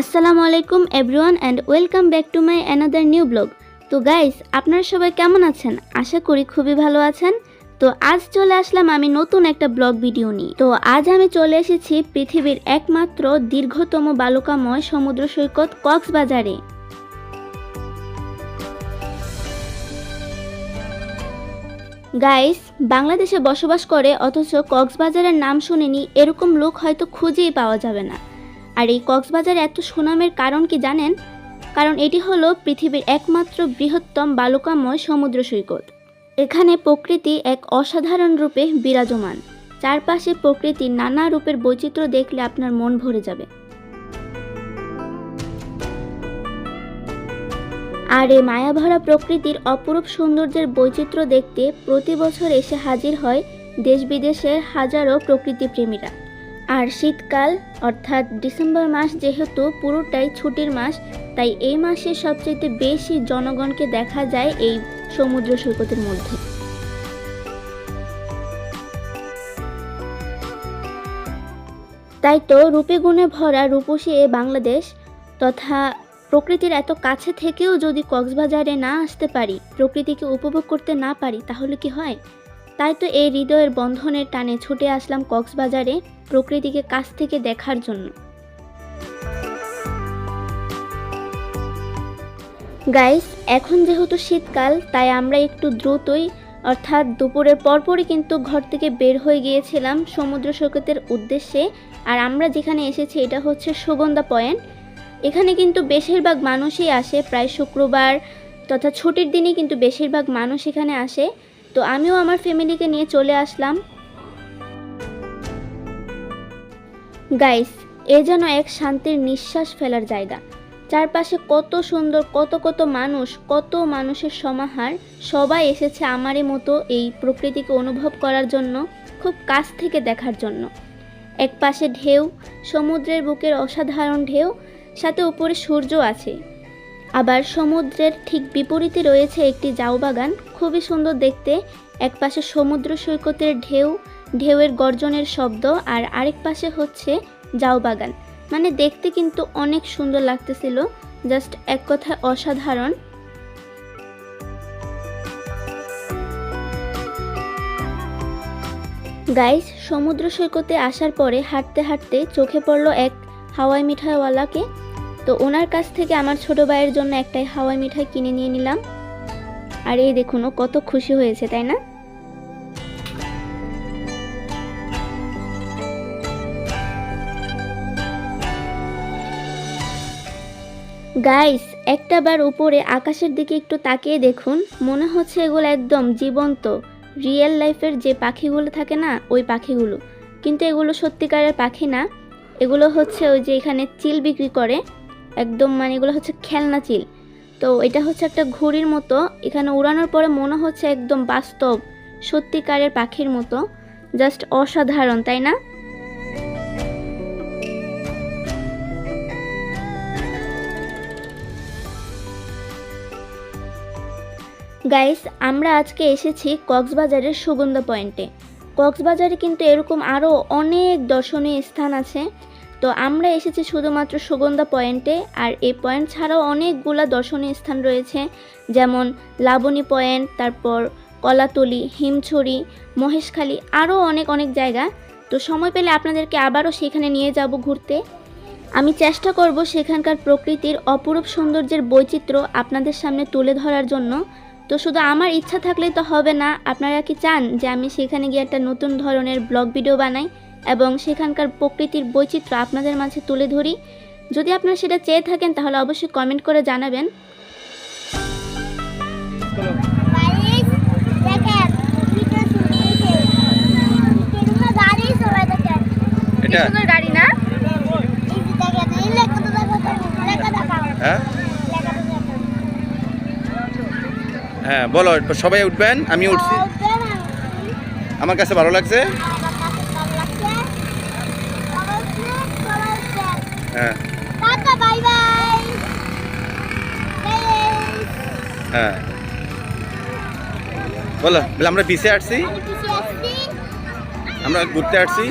আসসালামু আলাইকুম everyone and welcome back to my another new blog. তো গাইস, আপনারা সবাই কেমন আছেন? আশা করি খুবই ভালো আছেন। তো আজ চলে আসলাম আমি নতুন একটা ব্লগ ভিডিও নিয়ে। তো আজ আমি চলে এসেছি পৃথিবীর একমাত্র দীর্ঘতম বালুকাময় সমুদ্র সৈকত কক্সবাজারে। গাইস, বাংলাদেশে বসবাস করে, অথচ কক্সবাজারের নাম শুনেনি, এরকম লোক হয়তো খুঁজেই পাওয়া যাবে না। আর এই কক্সবাজার এত সুনামের কারণ কি জানেন? কারণ এটি হলো পৃথিবীর একমাত্র বৃহত্তম বালুকাময় সমুদ্র সৈকত। এখানে প্রকৃতি এক অসাধারণ রূপে বিরাজমান। চারপাশে প্রকৃতির নানা রূপের বৈচিত্র্য দেখলে আপনার মন ভরে যাবে। আর এই মায়াভরা প্রকৃতির অপরূপ সৌন্দর্যের বৈচিত্র্য দেখতে প্রতি বছর এসে হাজির হয় দেশ বিদেশের হাজারো প্রকৃতিপ্রেমীরা। আর শীতকাল, অর্থাৎ ডিসেম্বর মাস যেহেতু পুরোটাই ছুটির মাস, তাই এই মাসে সবচেয়ে বেশি জনগণকে দেখা যায় এই সমুদ্র সৈকতের মধ্যে। তাই তো রূপে গুণে ভরা রূপসী এ বাংলাদেশ তথা প্রকৃতির এত কাছে থেকেও যদি কক্সবাজারে না আসতে পারি, প্রকৃতিকে উপভোগ করতে না পারি, তাহলে কি হয়? তাই তো এই হৃদয়ের বন্ধনের টানে ছুটে আসলাম কক্সবাজারে প্রকৃতিকে কাছ থেকে দেখার জন্য। গাইস এখন যেহেতু শীতকাল, তাই আমরা একটু দ্রুতই, অর্থাৎ দুপুরের পরপরই কিন্তু ঘর থেকে বের হয়ে গিয়েছিলাম সমুদ্র সৈকতের উদ্দেশ্যে। আর আমরা যেখানে এসেছি, এটা হচ্ছে সুগন্ধা পয়েন্ট। এখানে কিন্তু বেশিরভাগ মানুষই আসে, প্রায় শুক্রবার তথা ছুটির দিনে কিন্তু বেশিরভাগ মানুষ এখানে আসে। তো আমিও আমার ফ্যামিলিকে নিয়ে চলে আসলাম। গাইস, এ যেন এক শান্তির নিঃশ্বাস ফেলার জায়গা। চারপাশে কত সুন্দর, কত কত মানুষ, কত মানুষের সমাহার, সবাই এসেছে আমারই মতো এই প্রকৃতিকে অনুভব করার জন্য, খুব কাছ থেকে দেখার জন্য। এক পাশে ঢেউ, সমুদ্রের বুকের অসাধারণ ঢেউ, সাথে উপরে সূর্য আছে। আবার সমুদ্রের ঠিক বিপরীতে রয়েছে একটি জাউ বাগান খুবই সুন্দর দেখতে। এক পাশে সমুদ্র সৈকতের ঢেউ, ঢেউয়ের গর্জনের শব্দ আর আরেক পাশে হচ্ছে জাউ বাগান। মানে দেখতে কিন্তু অনেক সুন্দর লাগতেছিল, জাস্ট এক কথায় অসাধারণ। গাইস, সমুদ্র সৈকতে আসার পরে হাঁটতে হাঁটতে চোখে পড়ল এক হাওয়াই মিঠাইওয়ালাকে। তো ওনার কাছ থেকে আমার ছোট ভাইয়ের জন্য একটাই হাওয়াই মিঠাই কিনে নিয়ে নিলাম। আর এই দেখুন, ও কত খুশি হয়েছে, তাই না? গাইস একটা বার উপরে আকাশের দিকে একটু তাকিয়ে দেখুন, মনে হচ্ছে এগুলো একদম জীবন্ত রিয়েল লাইফের যে পাখিগুলো থাকে না, ওই পাখিগুলো। কিন্তু এগুলো সত্যিকারের পাখি না, এগুলো হচ্ছে ওই যে এখানে চিল বিক্রি করে, একদম মানে এগুলো হচ্ছে খেলনা চিল। তো এটা হচ্ছে একটা ঘুড়ির মতো। এখানে উড়ানোর পরে মনে হচ্ছে একদম বাস্তব, সত্যিকারের পাখির মতো। জাস্ট অসাধারণ, তাই না? গাইস আমরা আজকে এসেছি কক্সবাজারের সুগন্ধা পয়েন্টে। কক্সবাজারে কিন্তু এরকম আরও অনেক দর্শনীয় স্থান আছে। তো আমরা এসেছি শুধুমাত্র সুগন্ধা পয়েন্টে, আর এই পয়েন্ট ছাড়াও অনেকগুলা দর্শনীয় স্থান রয়েছে, যেমন লাবণী পয়েন্ট, তারপর কলাতলি, হিমছড়ি, মহেশখালী, আরও অনেক অনেক জায়গা। তো সময় পেলে আপনাদেরকে আবারও সেখানে নিয়ে যাব ঘুরতে। আমি চেষ্টা করব সেখানকার প্রকৃতির অপরূপ সৌন্দর্যের বৈচিত্র্য আপনাদের সামনে তুলে ধরার জন্য। তো শুধু আমার ইচ্ছা থাকলেই তো হবে না, আপনারা কি চান যে আমি সেখানে গিয়ে একটা নতুন ধরনের ব্লগ ভিডিও বানাই? এবং সেখানকার প্রকৃতির বৈচিত্র্য আপনাদের মাঝে তুলে ধরি। যদি আপনারা সেটা চেয়ে থাকেন তাহলে অবশ্যই কমেন্ট করে জানাবেন। গাড়ি চলে দেখেন এটা? সুন্দর গাড়ি না? হ্যাঁ? হ্যাঁ বলো সবাই উঠবেন? আমি উঠছি। আমার কাছে ভালো লাগছে? হ্যাঁ। Ta-ta bye bye. হ্যাঁ। বলো বলে আমরা বিচে আসছি। আমরা ঘুরতে আসছি।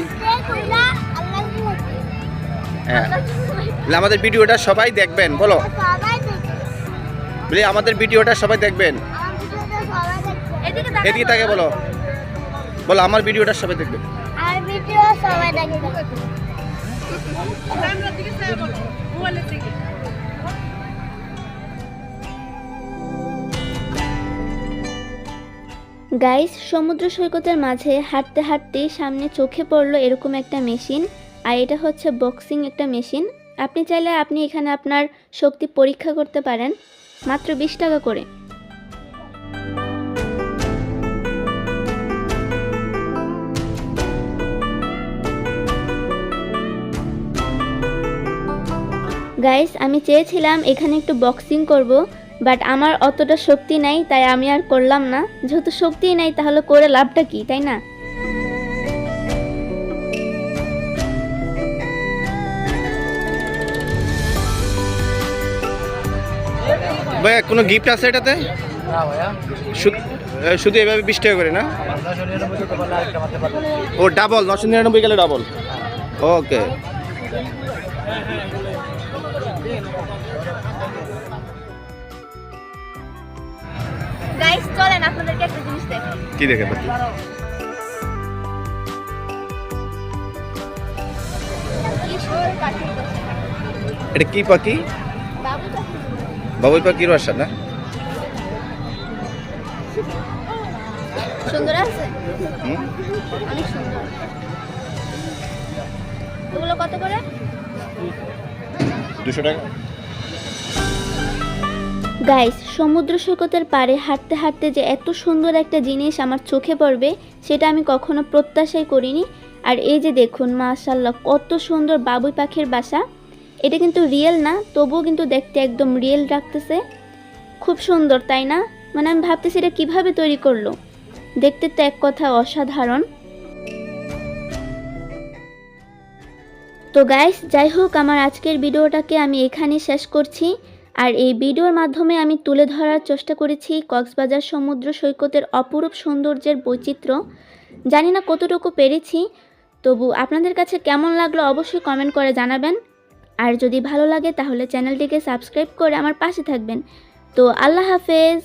হ্যাঁ। বলে আমাদের ভিডিওটা সবাই দেখবেন বলো। বলে আমাদের ভিডিওটা সবাই দেখবেন। এদিকে তাকে বলো। বলো আমার ভিডিওটা সবাই দেখবেন আর ভিডিও সবাই গাইস সমুদ্র সৈকতের মাঝে হাঁটতে হাঁটতে সামনে চোখে পড়ল এরকম একটা মেশিন, আর এটা হচ্ছে বক্সিং একটা মেশিন। আপনি চাইলে আপনি এখানে আপনার শক্তি পরীক্ষা করতে পারেন, মাত্র বিশ টাকা করে। গাইস আমি চেয়েছিলাম এখানে একটু বক্সিং করব বাট আমার অতটা শক্তি নাই তাই আমি আর করলাম না। যেহেতু শক্তিই নাই তাহলে করে লাভটা কি তাই না? ভাইয়া কোনো গিফট আছে এটাতে? শুধু এভাবে বিশ টাকা করে না? ও ডাবল নশো নিরানব্বই গেলে ডাবল ওকে গাইস চলেন আপনাদেরকে একটা জিনিস দেখাই। কি দেখে বাকি কি সুন্দর কাঠের বসে এটা কি পাখি? বাবু পাখি। বাবুই পাখির বাসা না? সুন্দর আছে? অনেক সুন্দর। ওগুলো কত করে? দুশো টাকা। গাইস সমুদ্র সৈকতের পাড়ে হাঁটতে হাঁটতে যে এত সুন্দর একটা জিনিস আমার চোখে পড়বে, সেটা আমি কখনো প্রত্যাশাই করিনি। আর এই যে দেখুন মাশাল্লাহ কত সুন্দর বাবুই পাখির বাসা। এটা কিন্তু রিয়েল না, তবুও কিন্তু দেখতে একদম রিয়েল রাখতেছে খুব সুন্দর, তাই না? মানে আমি ভাবতেছি এটা কীভাবে তৈরি করল। দেখতে তো এক কথা অসাধারণ। তো গাইস যাই হোক, আমার আজকের ভিডিওটাকে আমি এখানেই শেষ করছি। আর এই ভিডিওর মাধ্যমে আমি তুলে ধরার চেষ্টা করেছি কক্সবাজার সমুদ্র সৈকতের অপরূপ সৌন্দর্যের বৈচিত্র্য। জানি না কতটুকু পেরেছি, তবু আপনাদের কাছে কেমন লাগল অবশ্যই কমেন্ট করে জানাবেন। আর যদি ভালো লাগে তাহলে চ্যানেলটিকে সাবস্ক্রাইব করে আমার পাশে থাকবেন। তো আল্লাহ হাফেজ।